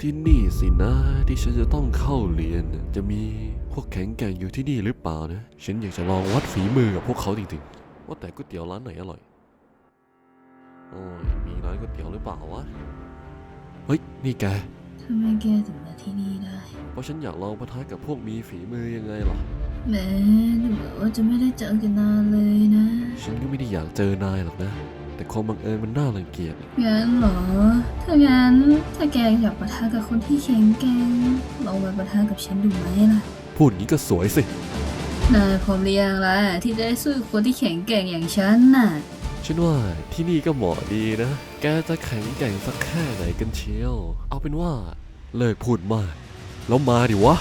ที่นี่สินะที่ฉันจะต้องเข้าเรียนน่ะจะมีพวกแข็งแกร่งอยู่ที่นี่หรือเปล่านะ ฉันอยากจะลองวัดฝีมือกับพวกเขาจริงๆ ว่าแต่ก๋วยเตี๋ยวร้านไหนอร่อย โอ้ย มีร้านก๋วยเตี๋ยวหรือเปล่าวะ เฮ้ย นี่แกทำไมแกถึงมาที่นี่ได้ เพราะฉันอยากลองปะทะกับพวกมีฝีมือยังไงล่ะ แหมดูเหมือนว่าจะไม่ได้เจอกันนานเลยนะ ฉันก็ไม่ได้อยากเจอนายหรอกนะ แต่ความบังเอิญมันน่ารังเกียจ งั้นเหรอ ถ้างั้นถ้าแกอยากปะทะกับคนที่แข็งแกร่งลองมาปะทะกับฉันดูไหมล่ะ พูดอย่างนี้ก็สวยสิ นายพร้อมหรือยังล่ะที่จะได้สู้กับคนที่แข็งแกร่งอย่างฉันน่ะ ฉันว่าที่นี่ก็เหมาะดีนะ แกจะแข็งแกร่งสักแค่ไหนกันเชียว เอาเป็นว่า เลิกพูดมาก แล้วมาดิวะ